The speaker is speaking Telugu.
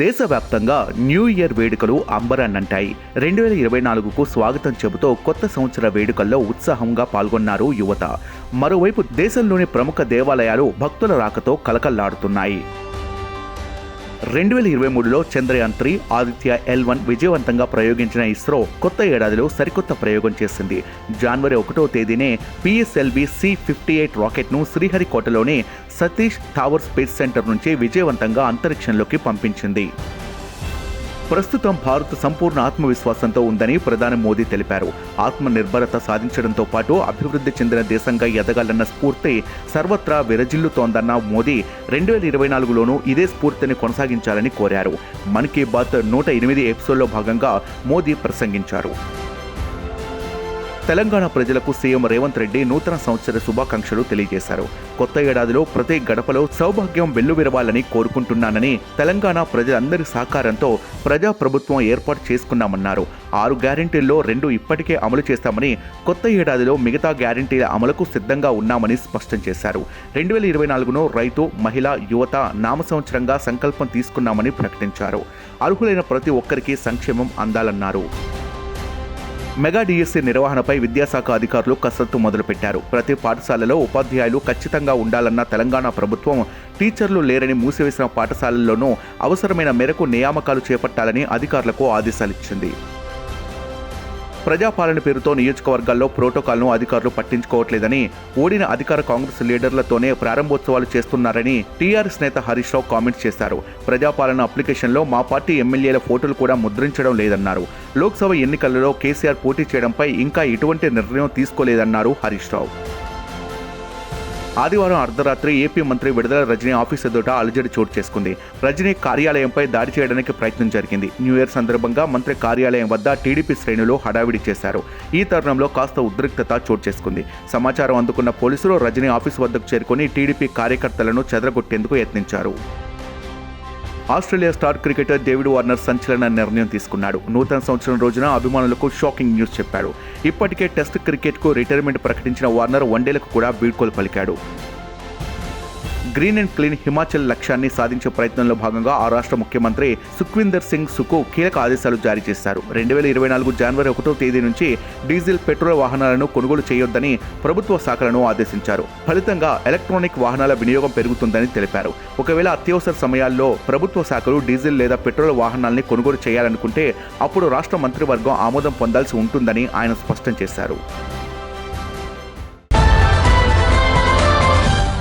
దేశవ్యాప్తంగా న్యూ ఇయర్ వేడుకలు అంబరాన్నంటాయి. రెండు వేల ఇరవై నాలుగుకు స్వాగతం చెబుతూ కొత్త సంవత్సర వేడుకల్లో ఉత్సాహంగా పాల్గొన్నారు యువత. మరోవైపు దేశంలోని ప్రముఖ దేవాలయాలు భక్తుల రాకతో కలకల్లాడుతున్నాయి. రెండు వేల ఇరవై మూడులో Chandrayaan three Aditya L one విజయవంతంగా ప్రయోగించిన ఇస్రో కొత్త ఏడాదిలో సరికొత్త ప్రయోగం చేసింది. జనవరి ఒకటో తేదీనే పిఎస్ఎల్వి సి ఫిఫ్టీ ఎయిట్ రాకెట్ను శ్రీహరికోటలోని సతీష్ టావర్ స్పేస్ సెంటర్ నుంచి విజయవంతంగా అంతరిక్షంలోకి పంపించింది. ప్రస్తుతం భారత్ సంపూర్ణ ఆత్మవిశ్వాసంతో ఉందని ప్రధాని మోదీ తెలిపారు. ఆత్మనిర్భరత సాధించడంతో పాటు అభివృద్ధి చెందిన దేశంగా ఎదగాలన్న స్ఫూర్తి సర్వత్రా విరజిల్లుతోందన్న మోదీ రెండు వేల ఇరవై నాలుగులోనూ ఇదే స్ఫూర్తిని కొనసాగించాలని కోరారు. మన్ కీ బాత్ నూట ఎనిమిది ఎపిసోడ్లో భాగంగా మోదీ ప్రసంగించారు. తెలంగాణ ప్రజలకు సీఎం రేవంత్ రెడ్డి నూతన సంవత్సర శుభాకాంక్షలు తెలియజేశారు. కొత్త ఏడాదిలో ప్రతి గడపలో సౌభాగ్యం వెల్లువిరవాలని కోరుకుంటున్నానని తెలంగాణ ప్రజలందరి సహకారంతో ప్రజా ప్రభుత్వం ఏర్పాటు చేసుకున్నామన్నారు. ఆరు గ్యారెంటీల్లో రెండు ఇప్పటికే అమలు చేస్తామని కొత్త ఏడాదిలో మిగతా గ్యారంటీల అమలుకు సిద్ధంగా ఉన్నామని స్పష్టం చేశారు. రెండు వేల ఇరవై నాలుగును రైతు మహిళ యువత నామ సంవత్సరంగా సంకల్పం తీసుకున్నామని ప్రకటించారు. అర్హులైన ప్రతి ఒక్కరికి సంక్షేమం అందాలన్నారు. మెగా డిఎస్సీ నిర్వహణపై విద్యాశాఖ అధికారులు కసరత్తు మొదలుపెట్టారు. ప్రతి పాఠశాలలో ఉపాధ్యాయులు ఖచ్చితంగా ఉండాలన్న తెలంగాణ ప్రభుత్వం టీచర్లు లేరని మూసివేసిన పాఠశాలల్లోనూ అవసరమైన మేరకు నియామకాలు చేపట్టాలని అధికారులకు ఆదేశాలిచ్చింది. ప్రజాపాలన పేరుతో నియోజకవర్గాల్లో ప్రోటోకాల్ను అధికారులు పట్టించుకోవట్లేదని ఓడిన అధికార కాంగ్రెస్ లీడర్లతోనే ప్రారంభోత్సవాలు చేస్తున్నారని టీఆర్ఎస్ నేత హరీష్ రావు కామెంట్స్ చేశారు. ప్రజాపాలన అప్లికేషన్లో మా పార్టీ ఎమ్మెల్యేల ఫోటోలు కూడా ముద్రించడం లేదన్నారు. లోక్సభ ఎన్నికలలో కేసీఆర్ పోటీ చేయడంపై ఇంకా ఎటువంటి నిర్ణయం తీసుకోలేదన్నారు హరీష్ రావు. ఆదివారం అర్ధరాత్రి ఏపీ మంత్రి విడుదల రజనీ ఆఫీస్ ఎదుట అలజడి చోటు చేసుకుంది. రజనీ కార్యాలయంపై దాడి చేయడానికి ప్రయత్నం జరిగింది. న్యూ ఇయర్ సందర్భంగా మంత్రి కార్యాలయం వద్ద టీడీపీ శ్రేణులు హడావిడి చేశారు. ఈ తరుణంలో కాస్త ఉద్రిక్తత చోటు చేసుకుంది. సమాచారం అందుకున్న పోలీసులు రజనీ ఆఫీస్ వద్దకు చేరుకుని టీడీపీ కార్యకర్తలను చెదరగొట్టేందుకు యత్నించారు. Australia star cricketer David Warner సంచలన నిర్ణయం తీసుకున్నాడు. నూతన సంవత్సరం రోజున అభిమానులకు షాకింగ్ న్యూస్ చెప్పాడు. ఇప్పటికే టెస్ట్ క్రికెట్కు రిటైర్మెంట్ ప్రకటించిన వార్నర్ వన్డేలకు కూడా బీడ్కోలు పలికాడు. గ్రీన్ అండ్ క్లీన్ హిమాచల్ లక్ష్యాన్ని సాధించే ప్రయత్నంలో భాగంగా ఆ రాష్ట్ర ముఖ్యమంత్రి సుఖ్వీందర్ సింగ్ సుకు కీలక ఆదేశాలు జారీ చేశారు. రెండు వేల ఇరవై నాలుగు జనవరి ఒకటో తేదీ నుంచి డీజిల్ పెట్రోల్ వాహనాలను కొనుగోలు చేయొద్దని ప్రభుత్వ శాఖలను ఆదేశించారు. ఫలితంగా ఎలక్ట్రానిక్ వాహనాల వినియోగం పెరుగుతుందని తెలిపారు. ఒకవేళ అత్యవసర సమయాల్లో ప్రభుత్వ శాఖలు డీజిల్ లేదా పెట్రోల్ వాహనాల్ని కొనుగోలు చేయాలనుకుంటే అప్పుడు రాష్ట్ర మంత్రివర్గం ఆమోదం పొందాల్సి ఉంటుందని ఆయన స్పష్టం చేశారు.